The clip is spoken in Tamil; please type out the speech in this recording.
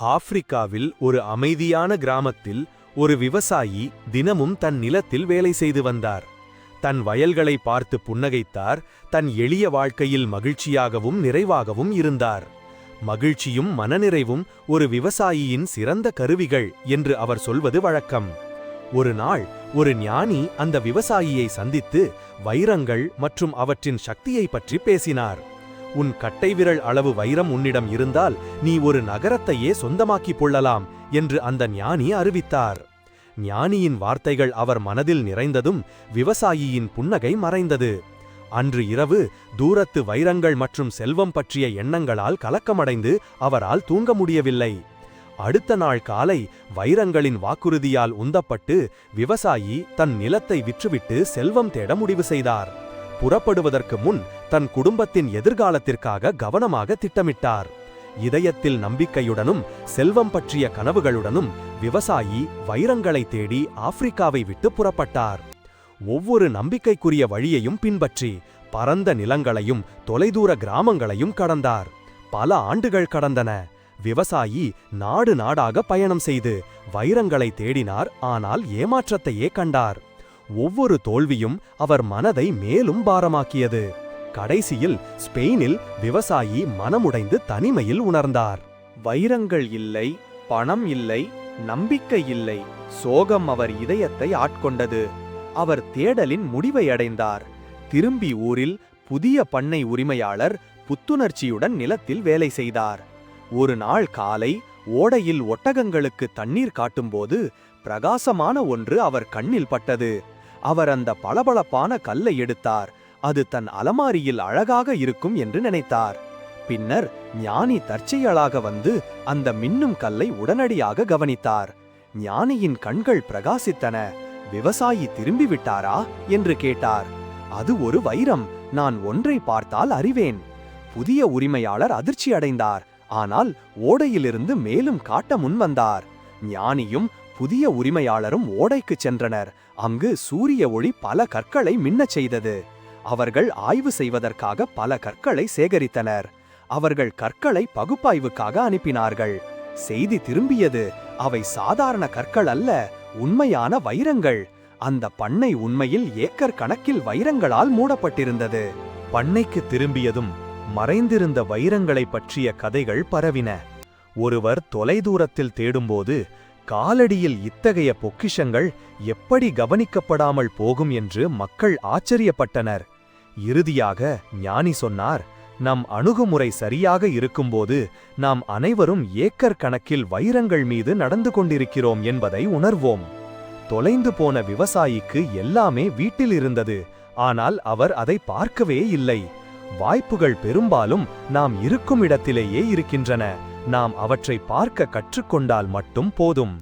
ஆப்பிரிக்காவில் ஒரு அமைதியான கிராமத்தில் ஒரு விவசாயி தினமும் தன் நிலத்தில் வேலை செய்து வந்தார். தன் வயல்களை பார்த்து புன்னகைத்தார். தன் எளிய வாழ்க்கையில் மகிழ்ச்சியாகவும் நிறைவாகவும் இருந்தார். மகிழ்ச்சியும் மனநிறைவும் ஒரு விவசாயியின் சிறந்த கருவிகள் என்று அவர் சொல்வது வழக்கம். ஒரு நாள் ஒரு ஞானி அந்த விவசாயியை சந்தித்து வைரங்கள் மற்றும் அவற்றின் சக்தியை பற்றி பேசினார். உன் கட்டைவிரல் அளவு வைரம் உன்னிடம் இருந்தால் நீ ஒரு நகரத்தையே சொந்தமாக்கிக் கொள்ளலாம் என்று அந்த ஞானி அறிவித்தார். ஞானியின் வார்த்தைகள் அவர் மனதில் நிறைந்ததும் விவசாயியின் புன்னகை மறைந்தது. அன்று இரவு தூரத்து வைரங்கள் மற்றும் செல்வம் பற்றிய எண்ணங்களால் கலக்கமடைந்து அவரால் தூங்க முடியவில்லை. அடுத்த நாள் காலை வைரங்களின் வாக்குறுதியால் உந்தப்பட்டு விவசாயி தன் நிலத்தை விற்றுவிட்டு செல்வம் தேட முடிவு செய்தார். புறப்படுவதற்கு முன் தன் குடும்பத்தின் எதிர்காலத்திற்காக கவனமாக திட்டமிட்டார். இதயத்தில் நம்பிக்கையுடனும் செல்வம் பற்றிய கனவுகளுடனும் விவசாயி வைரங்களை தேடி ஆப்பிரிக்காவை விட்டு புறப்பட்டார். ஒவ்வொரு நம்பிக்கைக்குரிய வழியையும் பின்பற்றி பரந்த நிலங்களையும் தொலைதூர கிராமங்களையும் கடந்தார். பல ஆண்டுகள் கடந்தன. விவசாயி நாடு நாடாக பயணம் செய்து வைரங்களை தேடினார் ஆனால் ஏமாற்றத்தையே கண்டார். ஒவ்வொரு தோல்வியும் அவர் மனதை மேலும் பாரமாக்கியது. கடைசியில் ஸ்பெயினில் விவசாயி மனமுடைந்து தனிமையில் உணர்ந்தார். வைரங்கள் இல்லை பணம் இல்லை நம்பிக்கை இல்லை சோகம் அவர் இதயத்தை ஆட்கொண்டது. அவர் தேடலின் முடிவை அடைந்தார். திரும்பி ஊரில் புதிய பண்ணை உரிமையாளர் புத்துணர்ச்சியுடன் நிலத்தில் வேலை செய்தார். ஒரு நாள் காலை ஓடையில் ஒட்டகங்களுக்கு தண்ணீர் காட்டும்போது பிரகாசமான ஒன்று அவர் கண்ணில் பட்டது. அவர் அந்த பளபளப்பான கல்லை எடுத்தார். அது தன் அலமாரியில் அழகாக இருக்கும் என்று நினைத்தார். பின்னர் ஞானி தற்செயலாக வந்து அந்த மின்னும் கல்லை உடனடியாக கவனித்தார். ஞானியின் கண்கள் பிரகாசித்தன. விவசாயி திரும்பிவிட்டாரா என்று கேட்டார். அது ஒரு வைரம். நான் ஒன்றை பார்த்தால் அறிவேன். புதிய உரிமையாளர் அதிர்ச்சி அடைந்தார். ஆனால் ஓடையிலிருந்து மேலும் காட்ட முன்வந்தார் ஞானியும் புதிய உரிமையாளரும் ஓடைக்குச் சென்றனர். அங்கு சூரிய ஒளி பல கற்களை மின்னச் செய்தது. அவர்கள் ஆய்வு செய்வதற்காக பல கற்களை சேகரித்தனர். அவர்கள் கற்களை பகுப்பாய்வுக்காக அனுப்பினார்கள். செய்தி திரும்பியது அவை சாதாரண கற்கள் அல்ல உண்மையான வைரங்கள். அந்த பண்ணை உண்மையில் ஏக்கர் கணக்கில் வைரங்களால் மூடப்பட்டிருந்தது. பண்ணைக்கு திரும்பியதும் மறைந்திருந்த வைரங்களைப் பற்றிய கதைகள் பரவின. ஒருவர் தொலைதூரத்தில் தேடும்போது காலடியில் இத்தகைய பொக்கிஷங்கள் எப்படி கவனிக்கப்படாமல் போகும் என்று மக்கள் ஆச்சரியப்பட்டனர். இறுதியாக ஞானி சொன்னார் நம் அணுகுமுறை சரியாக இருக்கும்போது நாம் அனைவரும் ஏக்கர் கணக்கில் வைரங்கள் மீது நடந்து கொண்டிருக்கிறோம் என்பதை உணர்வோம். தொலைந்து போன விவசாயிக்கு எல்லாமே வீட்டில் இருந்தது ஆனால் அவர் அதை பார்க்கவே இல்லை. வாய்ப்புகள் பெரும்பாலும் நாம் இருக்கும் இடத்திலேயே இருக்கின்றன. நாம் அவற்றை பார்க்க கற்றுக்கொண்டால் மட்டும் போதும்.